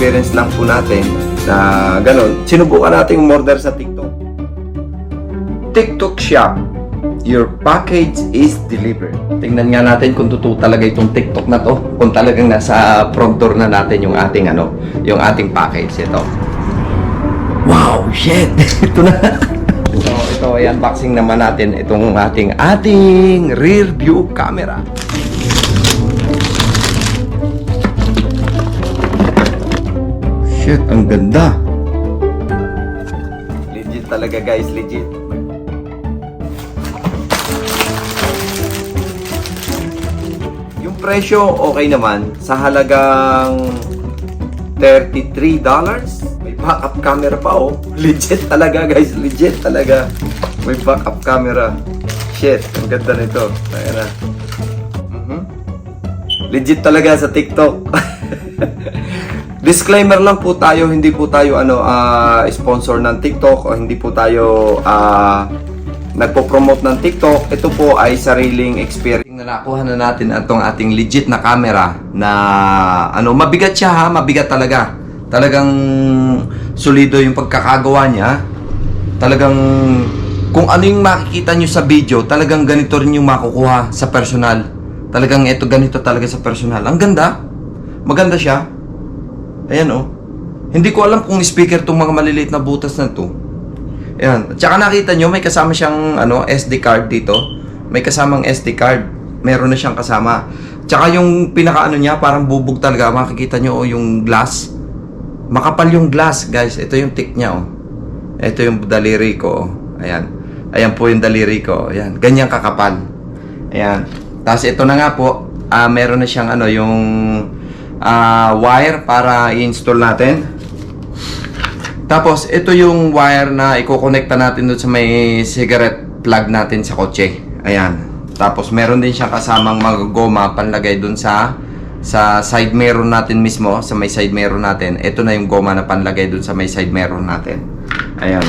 experience lang po natin na ganun. Sinubukan natin umorder sa TikTok. TikTok Shop. Your package is delivered. Tingnan nga natin kung totoo talaga itong TikTok na to. Kung talagang nasa front door na natin yung ating ano, yung ating package ito. Wow, shit! ito na. ito, ito, i-unboxing naman natin itong ating ating rear view camera. Shit, ang ganda. Legit talaga guys, legit. Yung presyo okay naman sa halagang $33. May backup camera pa oh. Legit talaga guys, legit talaga. May backup camera. Shit, ang ganda nito. Ayan na. Mhm. Legit talaga sa TikTok. Disclaimer lang po tayo, hindi po tayo ano ah, sponsor ng TikTok o hindi po tayo ah, nagpo-promote ng TikTok. Ito po ay sariling experience na nakuha na natin itong ating legit na camera na ano, mabigat siya ha, mabigat talaga. Talagang solido yung pagkakagawa niya. Talagang kung ano yung makikita nyo sa video, talagang ganito rin yung makukuha sa personal. Talagang ito ganito talaga sa personal. Ang ganda. Maganda siya. Ayan oh. Hindi ko alam kung speaker tong mga maliliit na butas na to. Ayan. Tsaka nakita nyo, may kasama siyang ano, SD card dito. May kasamang SD card. Meron na siyang kasama. Tsaka yung pinakaano niya, parang bubog talaga. Makikita nyo oh, yung glass. Makapal yung glass, guys. Ito yung tick niya, oh. Ito yung daliri ko, oh. Ayan. Ayan po yung daliri ko. Ayan. Ganyan kakapal. Ayan. Tapos ito na nga po, ah meron na siyang ano, yung ah, wire para i-install natin. Tapos, ito yung wire na ikokonekta natin doon sa may cigarette plug natin sa kotse. Ayan. Tapos, meron din siyang kasamang mga goma panlagay doon sa sa side mirror natin mismo, sa may side mirror natin. Ito na yung goma na panlagay doon sa may side mirror natin. Ayan.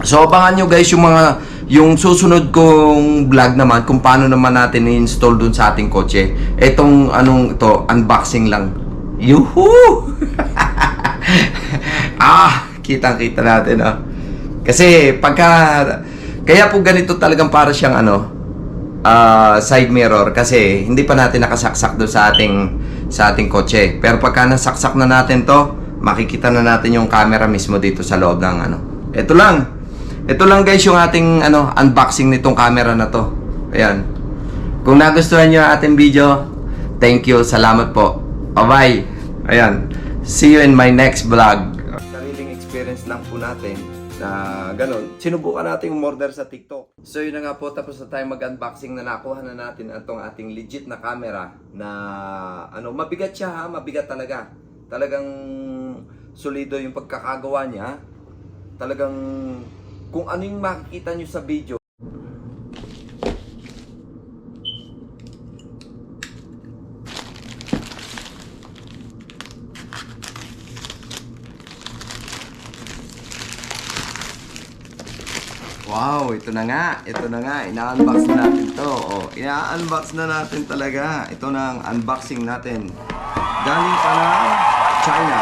So, abangan nyo guys yung mga yung susunod kong vlog naman kung paano naman natin i-install dun sa ating kotse. Etong anong ito, unboxing lang. Yuhu! ah, kitang-kita natin ah. Kasi pagka kaya po ganito talagang para siyang ano ah, side mirror kasi hindi pa natin nakasaksak doon sa ating sa ating kotse. Pero pagka nasaksak na natin 'to, makikita na natin yung camera mismo dito sa loob ng ano. Ito lang. Ito lang guys yung ating ano unboxing nitong camera na 'to. Ayan. Kung nagustuhan niyo ang ating video, thank you. Salamat po. Bye-bye. Ayan. See you in my next vlog. sariling experience lang po natin na ganun. Sinubukan natin umorder sa TikTok. So yun na nga po, tapos na tayo mag-unboxing na nakuha na natin itong ating legit na camera na ano, mabigat siya ha, mabigat talaga. Talagang solido yung pagkakagawa niya. Talagang kung ano yung makikita nyo sa video. Wow, ito na nga. Ito na nga. Ina-unbox na natin to. Oh, ina-unbox na natin talaga. Ito na ang unboxing natin. Galing pa ng China.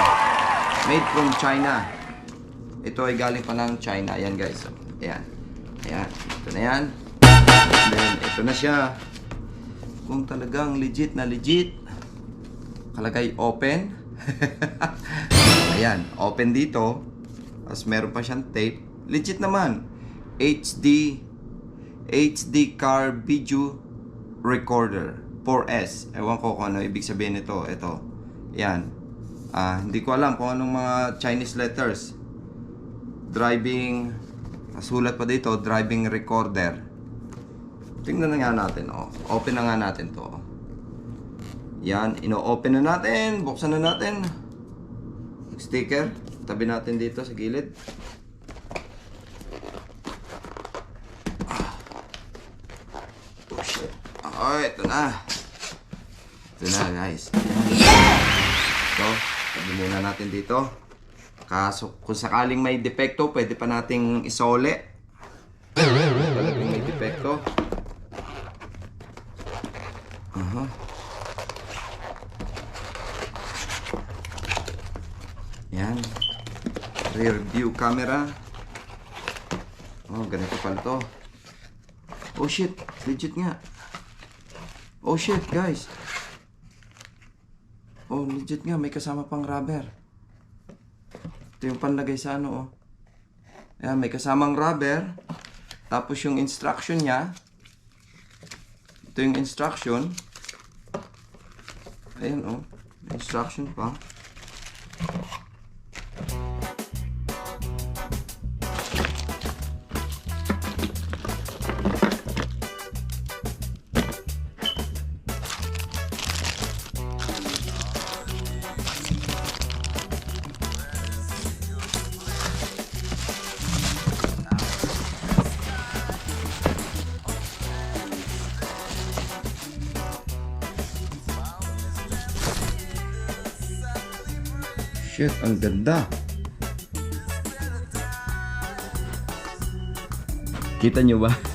Made from China. Ito ay galing pa ng China. Ayan guys. Oh, ayan. Ayan. Ito na yan. And then, ito na siya. Kung talagang legit na legit. Kalagay open. ayan. Open dito. Tapos meron pa siyang tape. Legit naman. HD HD car video recorder 4S. Ewan ko kung ano ibig sabihin nito. Ito. Yan. Ah, hindi ko alam kung anong mga Chinese letters. Driving sulat pa dito, driving recorder. Tingnan na nga natin, oh. Open na nga natin 'to. oh. Yan, ino-open na natin, buksan na natin. Sticker, tabi natin dito sa gilid. Oh shit. Oh, ito na. Ito na guys. Ito, tabi muna natin dito. Kaso kung sakaling may depekto, pwede pa nating isole. Talagang may depekto. Aha. Yan. Rear view camera. Oh, ganito pala to. Oh shit, legit nga. Oh shit, guys. Oh, legit nga, may kasama pang rubber. Ito yung panlagay sa ano, oh. Ayan, may kasamang rubber. Tapos yung instruction niya. Ito yung instruction. Ayan, oh. Instruction pa. Shit, ang ganda. Kita nyo ba?